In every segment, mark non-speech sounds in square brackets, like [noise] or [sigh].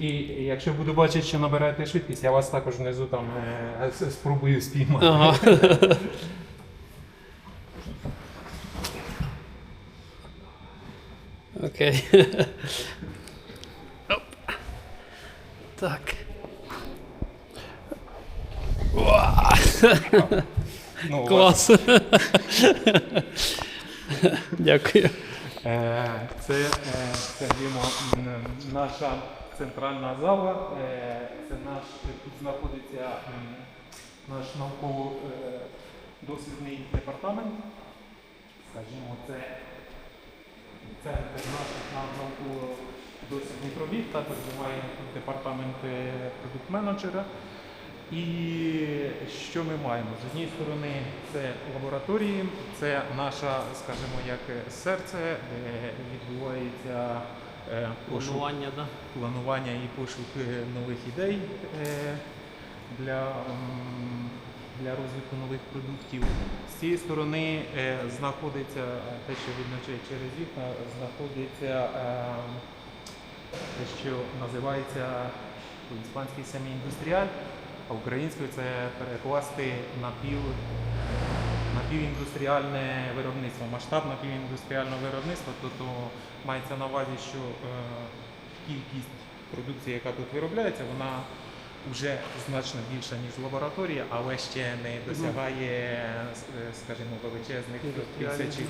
І якщо буду бачити, що набираєте швидкість, я вас також внизу там е, спробую спіймати. Ага. Окей. Оп. Так. Уа! Ну, Клас. Дякую. Е, Це, е, скажімо, наша центральна зала. Е, Це наш тут знаходиться наш науково-дослідний департамент. Скажімо, це центр наших науково-дослідних робіт. Також маємо департамент продукт-менеджера. І що ми маємо? З однієї сторони, це лабораторії, це наша, скажімо, як серце, де відбувається е, пошук Планування, да? планування і пошук е, нових ідей е, для, для розвитку нових продуктів. З цієї сторони знаходиться те, що видно че- через вікна, знаходиться те, що називається по-іспанськи семііндустріаль, а українською це перекласти напів, напівіндустріальне виробництво, масштаб напівіндустріального виробництва, тобто мається на увазі, що е, кількість продукції, яка тут виробляється, вона вже значно більша, ніж в лабораторії, але ще не досягає, е, скажімо, величезних тисячі,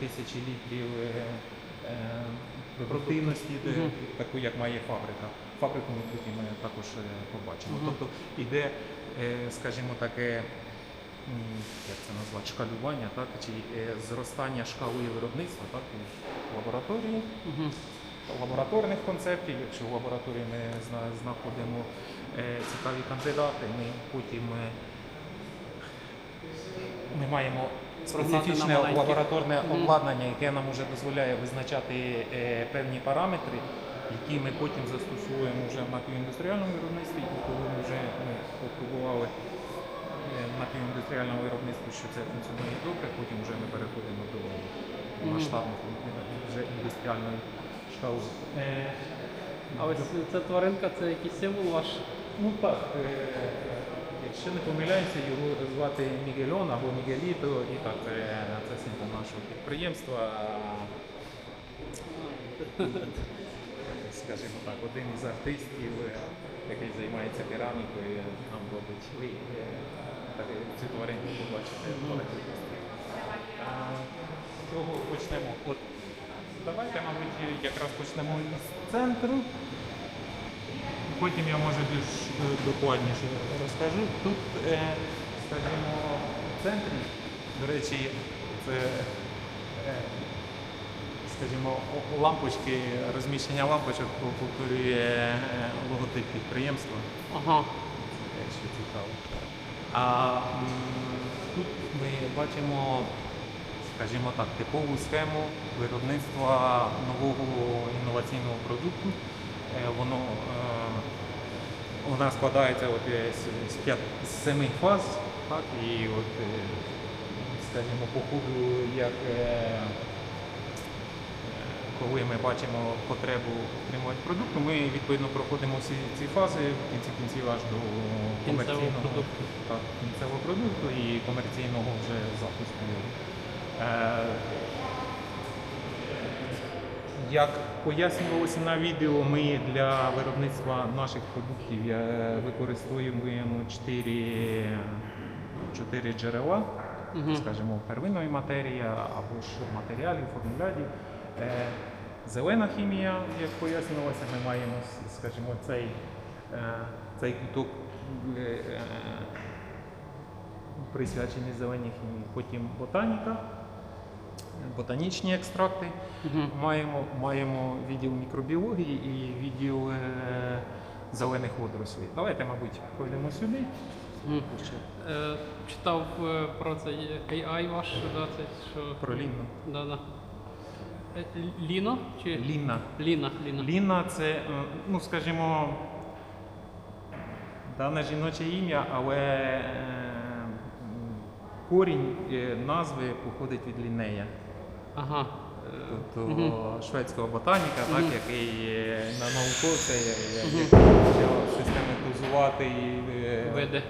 тисячі літрів е, е, продуктивності, таку, як має фабрика. Фабрику ми е, також е, побачимо. Мгм. Тобто іде, е, скажімо, таке, як це назвати, шкалювання, так, чи е, зростання шкали виробництва так, в лабораторії Угу. лабораторних концептів. Якщо в лабораторії ми знаходимо цікаві кандидати, ми потім ми маємо специфічне лабораторне обладнання, яке нам вже дозволяє визначати певні параметри, які ми потім застосовуємо вже в напівіндустріальному виробництві. І коли ми вже ми опробували е, в що це функціонує добре, потім вже ми переходимо до масштабних е, вже індустріальної шкали. Е, А ось ця тваринка це якийсь символ ваш? Ну так, е, якщо не помиляюся, його звати Мігельон або Мігеліто, і так, це символ нашого підприємства. [laughs] Скажімо так, один із артистів, е, який займається керамікою, нам робить ви е, цю тваринку побачите. З чого почнемо? От, давайте, мабуть, якраз почнемо із центру. Потім я може більш е, докладніше розкажу. Тут, е, скажімо, в центрі, до речі, це, е, скажімо, лампочки, розміщення лампочок повторює е, логотип підприємства. Ага. Це що цікаво. А тут ми бачимо, скажімо так, типову схему виробництва нового інноваційного продукту. Е, Воно, е, вона складається от е, з- з, з семи фаз, так, і от, е, скажімо, по ходу, як е, е, коли ми бачимо потребу отримувати продукту, ми відповідно проходимо всі ці фази в кінці кінців аж до комерційного продукту. так, кінцевого продукту і комерційного вже запуску. Е, як пояснювалося на відео, ми для виробництва наших продуктів е, використовуємо чотири, чотири джерела, Мгм. скажімо, первинної матерії або ж матеріалів, формулядів. Е, Зелена хімія, як пояснювалося, ми маємо, скажімо, цей, е, цей куток е, присвячений зеленій хімії. Потім ботаніка, ботанічні екстракти. Мгм. Маємо, маємо відділ мікробіології і відділ е, зелених водорослей. Давайте, мабуть, пройдемо сюди. Е, читав про цей AI ваш, да, це що. Про Лінну. Да, да. Е, Ліно? Чи? Лінна. Ліна, Ліна. Лінна це, е, ну скажімо, дане жіноче ім'я, але е, корінь назви походить від лінея. Ага. Тобто мгм. шведського ботаніка, так, який на науку Cisco, це я- я- Мгм. як почав систематизувати і, е, Види.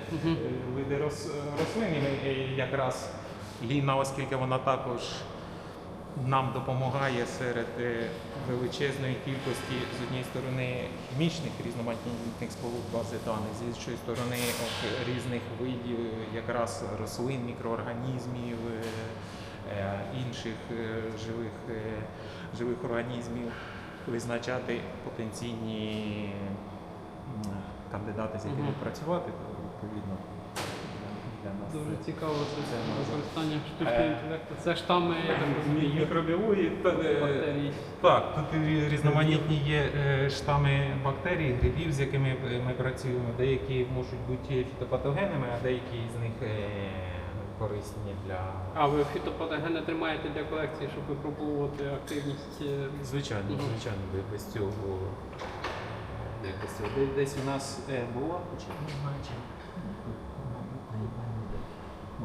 Види рос- рослин. І якраз ліна, оскільки вона також нам допомагає серед е, величезної кількості з однієї сторони хімічних різноманітних сполук бази даних, з іншої сторони от, різних видів якраз рослин, мікроорганізмів, е, е, інших живих, живих організмів, визначати потенційні кандидати, з якими працювати, відповідно для нас Дуже це- цікаво це використання штучного інтелекту. Це штами, розумію, мікробіології та, е, бактерій. Так, тут різноманітні є е, штами бактерій, грибів, з якими е, ми працюємо. Деякі можуть бути фітопатогенними, а деякі з них корисні для. А ви фітопатогени тримаєте для колекції, щоб випробовувати активність. Звичайно, Мгм. звичайно, без- цього. Десь у нас була, чи не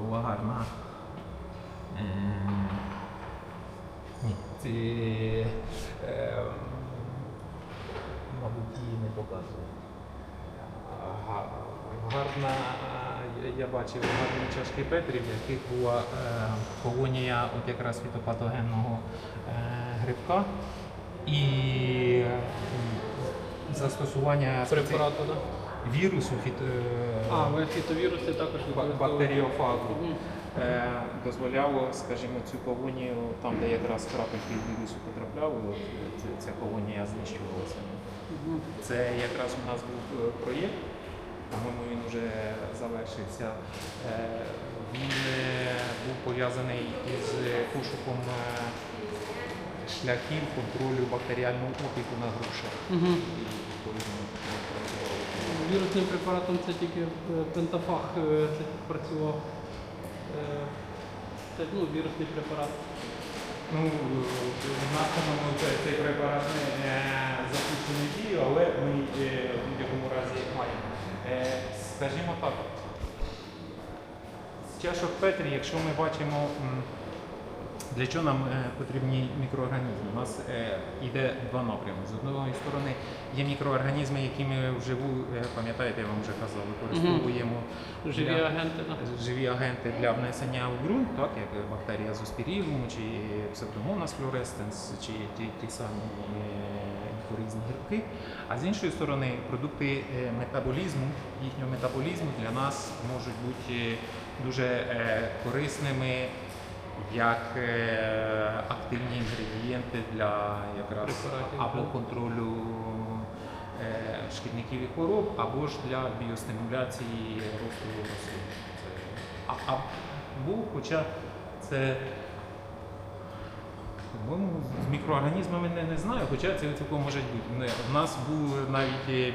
була гарна. е, Ні, це е, мабуть її не показує. Гарна, я- бачив гарні чашки Петрів, в яких була е, колонія от якраз фітопатогенного е, грибка і застосування Препарату? Вірусу фіт, е, А, ви фітовіруси також ба- бактеріофагу. Е, дозволяло, скажімо, цю колонію, там, де якраз крапельки вірусу потрапляли, ця, колонія знищувалася. Це якраз у нас був е, проєкт, по-моєму, він вже завершився. Він був пов'язаний із пошуком шляхів контролю бактеріального опіку на грушах. Мгм. Вірусним препаратом це тільки е, пентафаг е, це працював. Е, Це ну, вірусний препарат. Ну, в нашому цей, цей препарат не запущений дію, але ми в будь-якому разі маємо. Скажімо так, з чашок Петрі, якщо ми бачимо, для чого нам е, потрібні мікроорганізми, у нас е, йде два напрями. З одної сторони є мікроорганізми, які ми вживу, е, пам'ятаєте, я вам вже казав, використовуємо Живі для- агенти. да. живі агенти для внесення в ґрунт, так як бактерія з зоспірілум, чи псевдомонас флюоресценс, чи ті, ті самі різні грибки. А з іншої сторони, продукти метаболізму, їхнього метаболізму для нас можуть бути дуже корисними як е, активні інгредієнти для якраз або контролю е, шкідників і хвороб, або ж для біостимуляції росту рослин. Або, хоча це по-моєму, з мікроорганізмами не, не знаю, хоча це цілком може бути. Не- У нас був навіть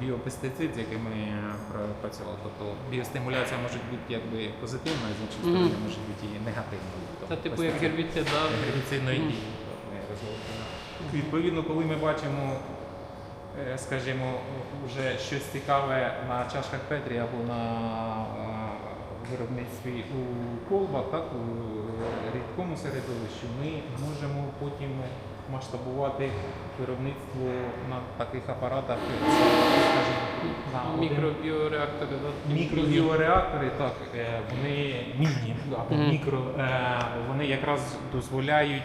біопестицид, з яким ми е, працювали. Тобто біостимуляція може бути якби позитивна, з іншої сторони Мгм. може бути і негативна. Це Тобто типу як гербіцид, да? гербіцидної Мгм. дії. ми. Відповідно, коли ми бачимо, е, скажімо, вже щось цікаве на чашках Петрі або на е, виробництві у колбах, так, у рідкому середовищі, ми можемо потім масштабувати виробництво на таких апаратах, скажімо, на Мікробіореактори. Мікробіореактори, так, е, вони міні або мікро, е, вони якраз дозволяють